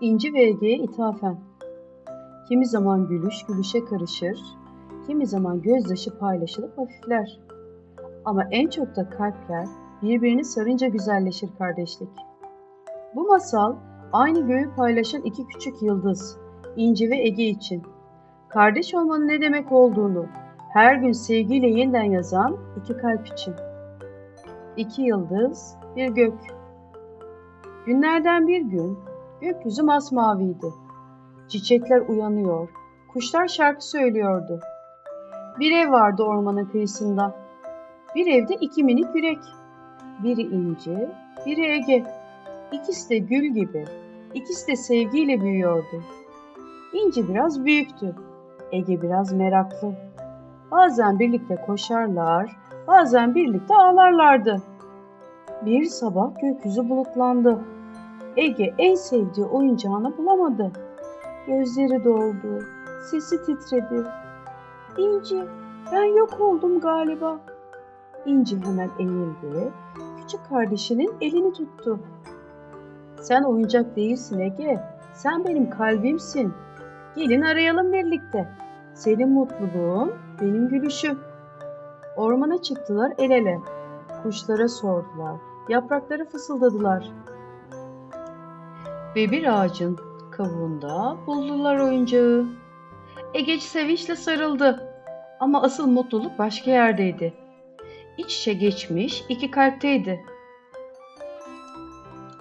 İnci ve Ege'ye ithafen. Kimi zaman gülüş gülüşe karışır, kimi zaman gözyaşı paylaşılıp hafifler. Ama en çok da kalpler birbirini sarınca güzelleşir kardeşlik. Bu masal aynı göğü paylaşan iki küçük yıldız, İnci ve Ege için. Kardeş olmanın ne demek olduğunu her gün sevgiyle yeniden yazan iki kalp için. İki yıldız, bir gök. Günlerden bir gün gökyüzü masmaviydi. Çiçekler uyanıyor, kuşlar şarkı söylüyordu. Bir ev vardı ormanın kıyısında. Bir evde iki minik yürek. Biri inci, biri Ege. İkisi de gül gibi, ikisi de sevgiyle büyüyordu. İnci biraz büyüktü, Ege biraz meraklı. Bazen birlikte koşarlar, bazen birlikte ağlarlardı. Bir sabah gökyüzü bulutlandı. Ege en sevdiği oyuncağını bulamadı. Gözleri doldu, sesi titredi. İnci, ben yok oldum galiba. İnci hemen eğildi, küçük kardeşinin elini tuttu. Sen oyuncak değilsin Ege, sen benim kalbimsin. Gelin arayalım birlikte. Senin mutluluğun, benim gülüşüm. Ormana çıktılar el ele. Kuşlara sordular, yaprakları fısıldadılar. Ve bir ağacın kavuğunda buldular oyuncağı. Egeci sevinçle sarıldı. Ama asıl mutluluk başka yerdeydi. İç içe geçmiş iki kalpteydi.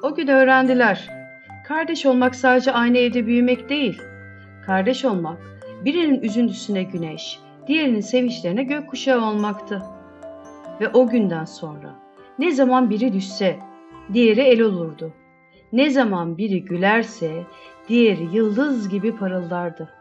O gün öğrendiler. Kardeş olmak sadece aynı evde büyümek değil. Kardeş olmak birinin üzüntüsüne güneş, diğerinin sevinçlerine gökkuşağı olmaktı. Ve o günden sonra ne zaman biri düşse diğeri el olurdu. Ne zaman biri gülerse diğeri yıldız gibi parıldardı.